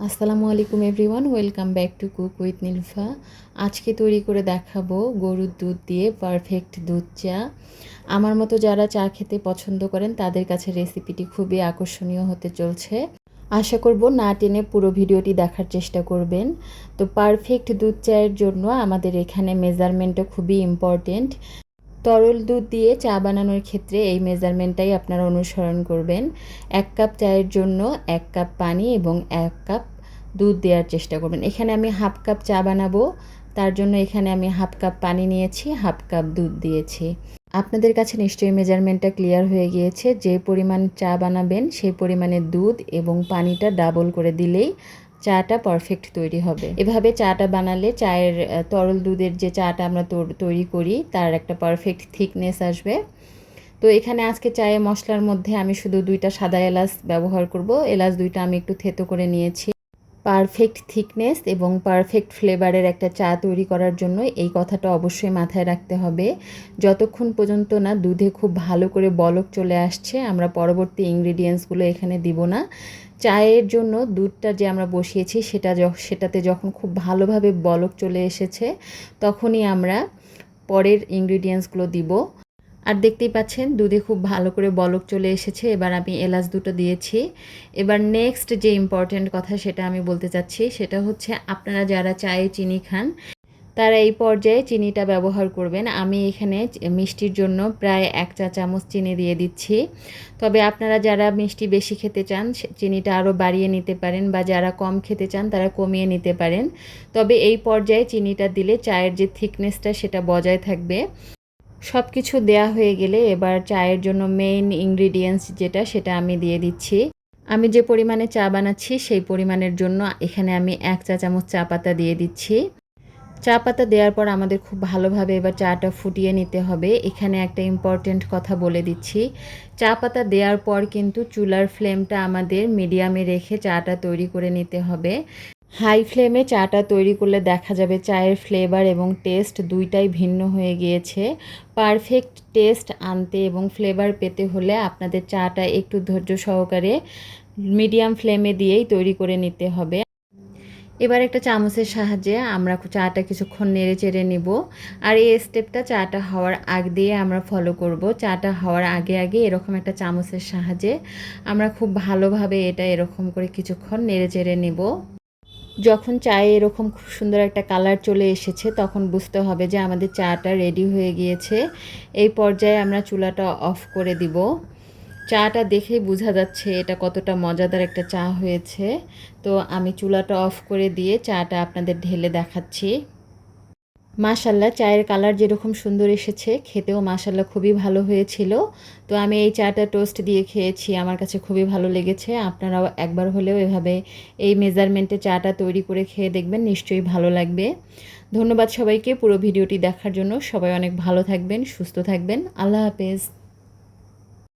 আসসালামু আলাইকুম everyone, welcome back to cook with Nilfa. আজকে তৈরি করে দেখাবো গরুর দুধ দিয়ে পারফেক্ট দুধ চা। আমার মতো যারা চা খেতে পছন্দ করেন, তাদের কাছে রেসিপিটি খুবই আকর্ষণীয় হতে চলছে। আশা করব না টেনে পুরো ভিডিওটি দেখার চেষ্টা করবেন। তো পারফেক্ট দুধ চায়ের জন্য আমাদের এখানে মেজারমেন্টটা খুবই ইম্পর্টেন্ট তরল দুধ দিয়ে চা বানানোর ক্ষেত্রে এই মেজারমেন্টটাই আপনারা অনুসরণ করবেন। এক কাপ চায়ের জন্য এক কাপ পানি এবং এক কাপ দুধ দেওয়ার চেষ্টা করবেন। এখানে আমি হাফ কাপ চা বানাবো, তার জন্য এখানে আমি হাফ কাপ পানি নিয়েছি, হাফ কাপ দুধ দিয়েছি। আপনাদের কাছে নিশ্চয়ই মেজারমেন্টটা ক্লিয়ার হয়ে গিয়েছে। যে পরিমাণ চা বানাবেন, সেই পরিমাণে দুধ এবং পানিটা ডাবল করে দিলেই চাটা পারফেক্ট তৈরি হবে। এভাবে চাটা বানালে চায়ের তরল দুধের যে চাটা আমরা তৈরি করি, তার একটা পারফেক্ট থিকনেস আসবে। তো এখানে আজকে চায়ে মশলার মধ্যে আমি শুধু দুইটা সাদা এলাচ ব্যবহার করব। এলাচ দুইটা আমি একটু থেতো করে নিয়েছি। পারফেক্ট থিকনেস এবং পারফেক্ট ফ্লেভারের একটা চা তৈরি করার জন্য এই কথাটা অবশ্যই মাথায় রাখতে হবে। যতক্ষণ পর্যন্ত না দুধে খুব ভালো করে বলক চলে আসছে, আমরা পরবর্তী ইনগ্রিডিয়েন্টসগুলো এখানে দিব না। চায়ের জন্য দুধটা যে আমরা বসিয়েছি সেটা সেটাতে যখন খুব ভালোভাবে বলক চলে এসেছে, তখনই আমরা পরের ইনগ্রিডিয়েন্টসগুলো দিব। আর দেখতেই পাচ্ছেন, দুধে খুব ভালো করে বলক চলে এসেছে। এবার আমি এলাচ দুটো দিয়েছি। এবার নেক্সট যে ইম্পর্ট্যান্ট কথা সেটা আমি বলতে চাচ্ছি, সেটা হচ্ছে আপনারা যারা চায়ে চিনি খান, তারা এই পর্যায়ে চিনিটা ব্যবহার করবেন। আমি এখানে মিষ্টির জন্য প্রায় এক চা চামচ চিনি দিয়ে দিচ্ছি। তবে আপনারা যারা মিষ্টি বেশি খেতে চান চিনিটা আরও বাড়িয়ে নিতে পারেন বা যারা কম খেতে চান, তারা কমিয়ে নিতে পারেন। তবে এই পর্যায়ে চিনিটা দিলে চায়ের যে থিকনেসটা সেটা বজায় থাকবে। সব কিছু দেয়া হয়ে গেলে এবার চায়ের জন্য মেইন ইনগ্রিডিয়েন্টস যেটা, সেটা আমি দিয়ে দিচ্ছি। আমি যে পরিমাণে চা বানাচ্ছি, সেই পরিমাণের জন্য এখানে আমি এক চা চামচ চা পাতা দিয়ে দিচ্ছি। চা পাতা দেওয়ার পর আমাদের খুব ভালোভাবে এবার চাটা ফুটিয়ে নিতে হবে। এখানে একটা ইম্পর্টেন্ট কথা বলে দিচ্ছি। চা পাতা দেওয়ার পর কিন্তু চুলার ফ্লেমটা আমাদের মিডিয়ামে রেখে চাটা তৈরি করে নিতে হবে। হাই ফ্লেমে চাটা তৈরি করলে দেখা যাবে চায়ের ফ্লেভার এবং টেস্ট দুইটাই ভিন্ন হয়ে গিয়েছে। পারফেক্ট টেস্ট আনতে এবং ফ্লেভার পেতে হলে আপনাদের চাটা একটু ধৈর্য সহকারে মিডিয়াম ফ্লেমে দিয়েই তৈরি করে নিতে হবে। এবার একটা চামচের সাহায্যে আমরা চাটা কিছুক্ষণ নেড়ে চেড়ে নিব। আর এই স্টেপটা চাটা হওয়ার আগ দিয়ে আমরা ফলো করব। চাটা হওয়ার আগে আগে এরকম একটা চামচের সাহায্যে আমরা খুব ভালোভাবে এটা এরকম করে কিছুক্ষণ নেড়ে চেড়ে নিব। যখন চায়ে এরকম খুব সুন্দর একটা কালার চলে এসেছে, তখন বুঝতে হবে যে আমাদের চাটা রেডি হয়ে গিয়েছে। এই পর্যায়ে আমরা চুলাটা অফ করে দিব। চাটা দেখেই বোঝা যাচ্ছে এটা কতটা মজাদার একটা চা হয়েছে। তো আমি চুলাটা অফ করে দিয়ে চাটা আপনাদের ঢেলে দেখাচ্ছি। মাশাল্লাহ চায়ের কালার যেরকম সুন্দর এসেছে, খেতেও মাশাল্লাহ খুবই ভালো হয়েছিল। তো আমি এই চাটা টোস্ট দিয়ে খেয়েছি, আমার কাছে খুবই ভালো লেগেছে। আপনারাও একবার হলেও এভাবে এই মেজারমেন্টে চাটা তৈরি করে খেয়ে দেখবেন, নিশ্চয়ই ভালো লাগবে। ধন্যবাদ সবাইকে পুরো ভিডিওটি দেখার জন্য। সবাই অনেক ভালো থাকবেন, সুস্থ থাকবেন। আল্লাহ হাফেজ।